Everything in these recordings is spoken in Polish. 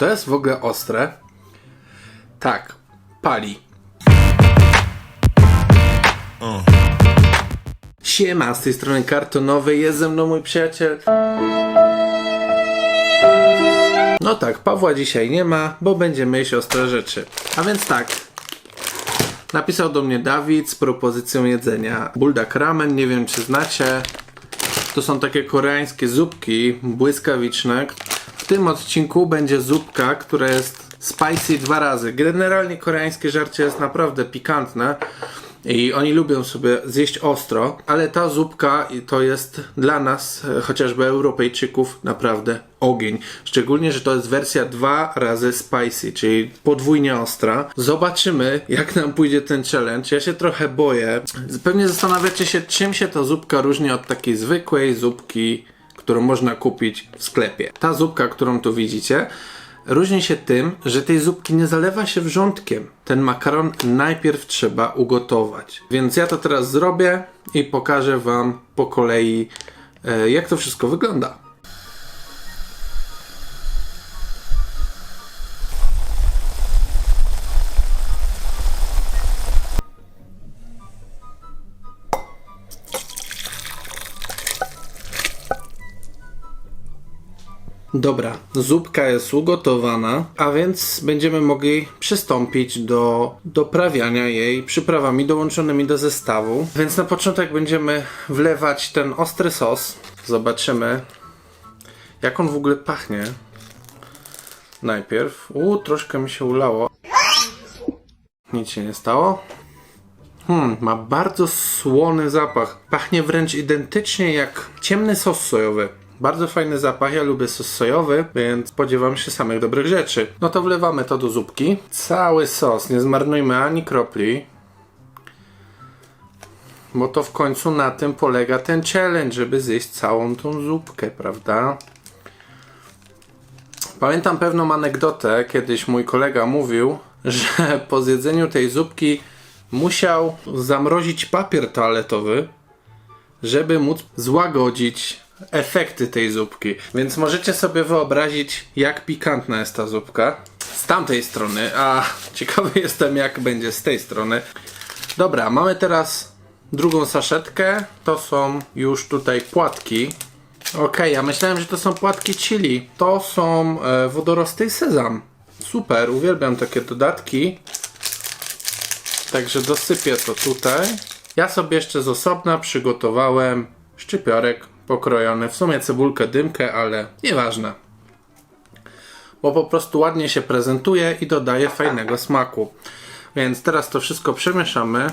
to jest w ogóle ostre? Tak, pali. Siema, z tej strony kartonowy, jest ze mną mój przyjaciel. No tak, Pawła dzisiaj nie ma, bo będziemy jeść ostre rzeczy. A więc tak, napisał do mnie Dawid z propozycją jedzenia. Buldak ramen, nie wiem czy znacie. To są takie koreańskie zupki błyskawiczne. W tym odcinku będzie zupka, która jest spicy dwa razy. Generalnie koreańskie żarcie jest naprawdę pikantne i oni lubią sobie zjeść ostro, ale ta zupka to jest dla nas, chociażby Europejczyków, naprawdę ogień. Szczególnie, że to jest wersja dwa razy spicy, czyli podwójnie ostra. Zobaczymy, jak nam pójdzie ten challenge. Ja się trochę boję. Pewnie zastanawiacie się, czym się ta zupka różni od takiej zwykłej zupki, którą można kupić w sklepie. Ta zupka, którą tu widzicie, różni się tym, że tej zupki nie zalewa się wrzątkiem. Ten makaron najpierw trzeba ugotować. Więc ja to teraz zrobię i pokażę Wam po kolei, e, jak to wszystko wygląda. Dobra, zupka jest ugotowana, a więc będziemy mogli przystąpić do doprawiania jej przyprawami dołączonymi do zestawu. Więc na początek będziemy wlewać ten ostry sos. Zobaczymy, jak on w ogóle pachnie. Najpierw. U, troszkę mi się ulało. Nic się nie stało. Hmm, ma bardzo słony zapach. Pachnie wręcz identycznie jak ciemny sos sojowy. Bardzo fajny zapach, ja lubię sos sojowy, więc spodziewam się samych dobrych rzeczy. No to wlewamy to do zupki. Cały sos, nie zmarnujmy ani kropli. Bo to w końcu na tym polega ten challenge, żeby zjeść całą tą zupkę, prawda? Pamiętam pewną anegdotę, kiedyś mój kolega mówił, że po zjedzeniu tej zupki musiał zamrozić papier toaletowy, żeby móc złagodzić efekty tej zupki. Więc możecie sobie wyobrazić, jak pikantna jest ta zupka z tamtej strony, a ciekawy jestem, jak będzie z tej strony. Dobra, mamy teraz drugą saszetkę. To są już tutaj płatki. Okej, ja myślałem, że to są płatki chili. To są e, wodorosty i sezam. Super, uwielbiam takie dodatki. Także dosypię to tutaj. Ja sobie jeszcze z osobna przygotowałem szczypiorek pokrojony. W sumie cebulkę, dymkę, ale nieważne. Bo po prostu ładnie się prezentuje i dodaje fajnego smaku. Więc teraz to wszystko przemieszamy.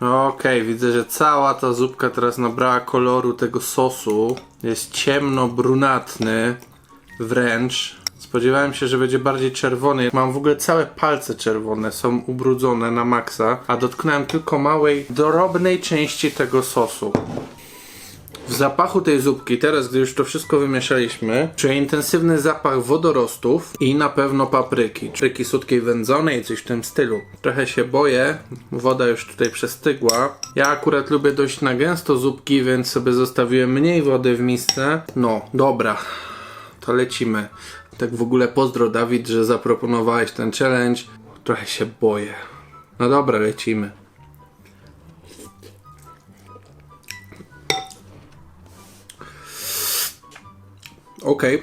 Okej, widzę, że cała ta zupka teraz nabrała koloru tego sosu. Jest ciemno-brunatny wręcz. Spodziewałem się, że będzie bardziej czerwony. Mam w ogóle całe palce czerwone, są ubrudzone na maksa, a dotknąłem tylko małej, drobnej części tego sosu. W zapachu tej zupki, teraz gdy już to wszystko wymieszaliśmy, czuję intensywny zapach wodorostów i na pewno papryki. Papryki słodkiej wędzonej, coś w tym stylu. Trochę się boję, woda już tutaj przestygła. Ja akurat lubię dość na gęsto zupki, więc sobie zostawiłem mniej wody w misce. No, dobra, to lecimy. Tak w ogóle pozdro Dawid, że zaproponowałeś ten challenge. Trochę się boję. No dobra, lecimy. Okej.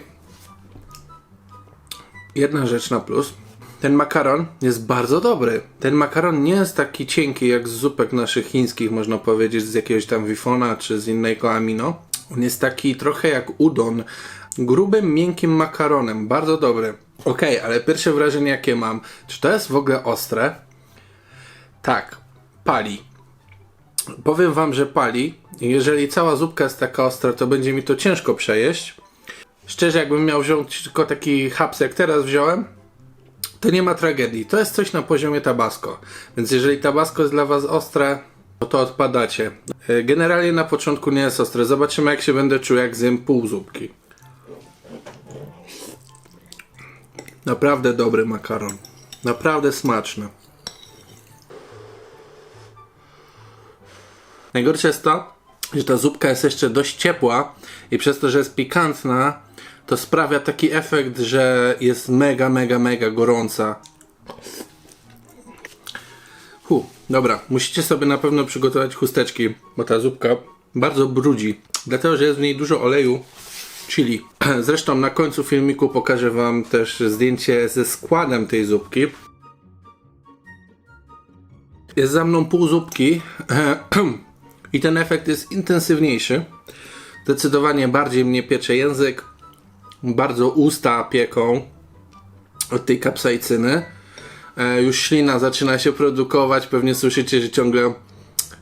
Jedna rzecz na plus. Ten makaron jest bardzo dobry. Ten makaron nie jest taki cienki jak z zupek naszych chińskich, można powiedzieć, z jakiegoś tam wifona czy z innego amino. On jest taki trochę jak udon, grubym, miękkim makaronem. Bardzo dobry. Okej, ale pierwsze wrażenie jakie mam, czy to jest w ogóle ostre? Tak, pali. Powiem wam, że pali. Jeżeli cała zupka jest taka ostra, to będzie mi to ciężko przejeść. Szczerze, jakbym miał wziąć tylko taki haps jak teraz wziąłem, to nie ma tragedii. To jest coś na poziomie tabasco. Więc jeżeli tabasco jest dla was ostre, to odpadacie. E, Generalnie na początku nie jest ostre. Zobaczymy jak się będę czuł jak zjem pół zupki. Naprawdę dobry makaron. Naprawdę smaczny. Najgorsze jest to, że ta zupka jest jeszcze dość ciepła i przez to, że jest pikantna, to sprawia taki efekt, że jest mega, mega, mega gorąca. Hu, dobra, musicie sobie na pewno przygotować chusteczki, bo ta zupka bardzo brudzi. Dlatego, że jest w niej dużo oleju chili. Zresztą na końcu filmiku pokażę Wam też zdjęcie ze składem tej zupki. Jest za mną pół zupki i ten efekt jest intensywniejszy. Zdecydowanie bardziej mnie piecze język, bardzo usta pieką od tej kapsaicyny. E, już ślina zaczyna się produkować. Pewnie słyszycie, że ciągle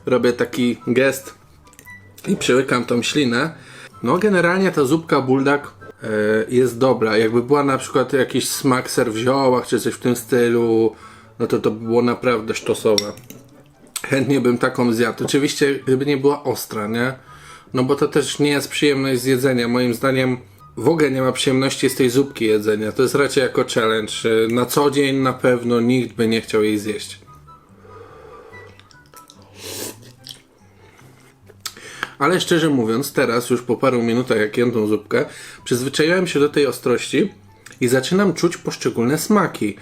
robię taki gest i przełykam tą ślinę. No, generalnie ta zupka buldak e, jest dobra. Jakby była na przykład jakiś smak ser w ziołach czy coś w tym stylu, no to to by było naprawdę sztosowe. Chętnie bym taką zjadł. Oczywiście, gdyby nie była ostra, nie? No bo to też nie jest przyjemność z jedzenia. Moim zdaniem w ogóle nie ma przyjemności z tej zupki jedzenia. To jest raczej jako challenge. Na co dzień na pewno nikt by nie chciał jej zjeść. Ale szczerze mówiąc, teraz już po paru minutach jak jem tą zupkę, przyzwyczaiłem się do tej ostrości i zaczynam czuć poszczególne smaki.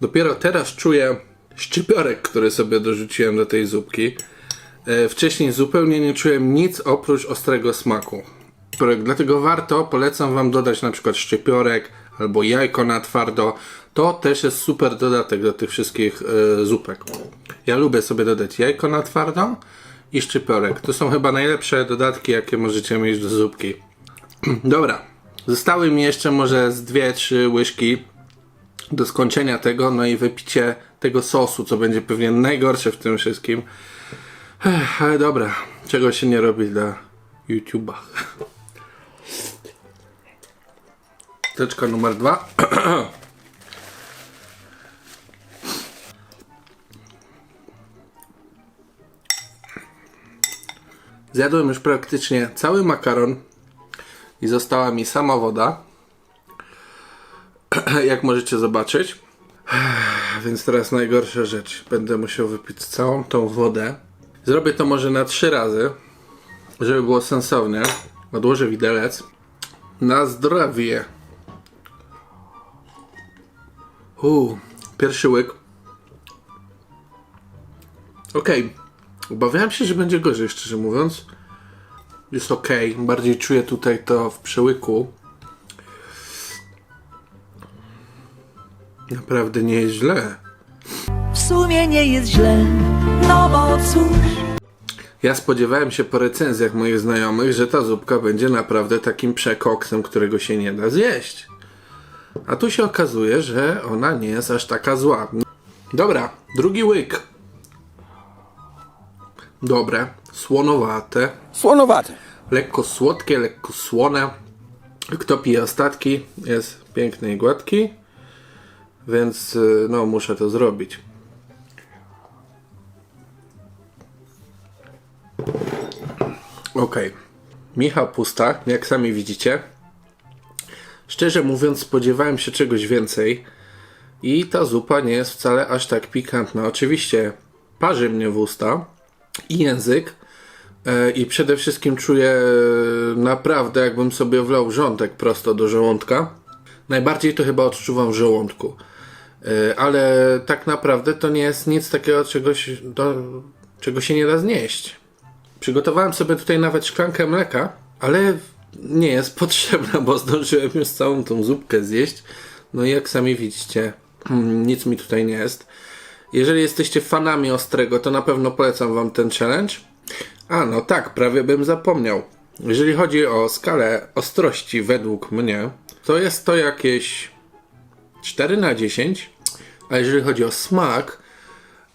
Dopiero teraz czuję szczypiorek, który sobie dorzuciłem do tej zupki. E, Wcześniej zupełnie nie czułem nic oprócz ostrego smaku. Dlatego warto, polecam Wam dodać na przykład szczypiorek albo jajko na twardo. To też jest super dodatek do tych wszystkich e, zupek. Ja lubię sobie dodać jajko na twardo i szczypiorek. To są chyba najlepsze dodatki, jakie możecie mieć do zupki. Dobra, zostały mi jeszcze może z 2-3 łyżki do skończenia tego, no i wypicie tego sosu, co będzie pewnie najgorsze w tym wszystkim. Ech, ale dobra, czego się nie robi dla YouTube'a. Teczka numer dwa. Zjadłem już praktycznie cały makaron i została mi sama woda. Jak możecie zobaczyć. Więc teraz najgorsza rzecz. Będę musiał wypić całą tą wodę. Zrobię to może na trzy razy, żeby było sensownie. Odłożę widelec. Na zdrowie. Uuu, pierwszy łyk. Okej. Obawiałem się, że będzie gorzej, szczerze mówiąc. Jest ok. Bardziej czuję tutaj to w przełyku. Naprawdę nie jest źle. W sumie nie jest źle, no bo cóż Ja spodziewałem się po recenzjach moich znajomych, że ta zupka będzie naprawdę takim przekoksem, którego się nie da zjeść. A tu się okazuje, że ona nie jest aż taka zła. Dobra, drugi łyk. Dobre, słonowate, Słonowate. lekko słodkie, lekko słone. Kto pije ostatki, jest piękny i gładki, więc y, no muszę to zrobić. Okej. Michał pusta, jak sami widzicie. Szczerze mówiąc, spodziewałem się czegoś więcej. I ta zupa nie jest wcale aż tak pikantna. Oczywiście parzy mnie w usta i język. E, I przede wszystkim czuję e, naprawdę, jakbym sobie wlał rządek prosto do żołądka. Najbardziej to chyba odczuwam w żołądku. E, Ale tak naprawdę to nie jest nic takiego, czegoś, do, czego się nie da znieść. Przygotowałem sobie tutaj nawet szklankę mleka, ale nie jest potrzebna, bo zdążyłem już całą tą zupkę zjeść. No i jak sami widzicie, mm, nic mi tutaj nie jest. Jeżeli jesteście fanami ostrego, to na pewno polecam wam ten challenge. A no tak, prawie bym zapomniał. Jeżeli chodzi o skalę ostrości według mnie, to jest to jakieś 4 na 10. A jeżeli chodzi o smak,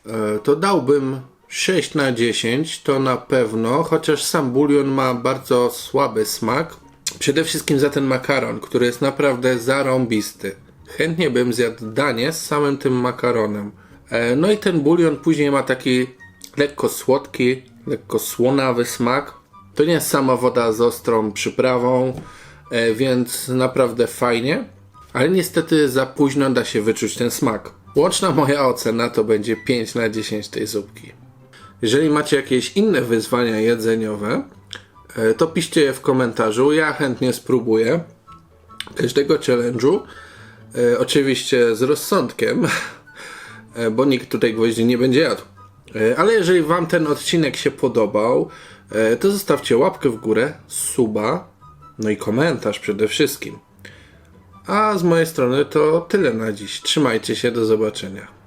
E, to dałbym 6 na 10, to na pewno, chociaż sam bulion ma bardzo słaby smak. Przede wszystkim za ten makaron, który jest naprawdę zarąbisty. Chętnie bym zjadł danie z samym tym makaronem. E, No i ten bulion później ma taki lekko słodki, lekko słonawy smak. To nie jest sama woda z ostrą przyprawą, e, więc naprawdę fajnie. Ale niestety za późno da się wyczuć ten smak. Łączna moja ocena to będzie 5 na 10 tej zupki. Jeżeli macie jakieś inne wyzwania jedzeniowe, e, to piszcie je w komentarzu. Ja chętnie spróbuję każdego challenge'u. Oczywiście z rozsądkiem, bo nikt tutaj gwoździ nie będzie jadł. E, ale jeżeli Wam ten odcinek się podobał, e, to zostawcie łapkę w górę, suba, no i komentarz przede wszystkim. A z mojej strony to tyle na dziś. Trzymajcie się, do zobaczenia.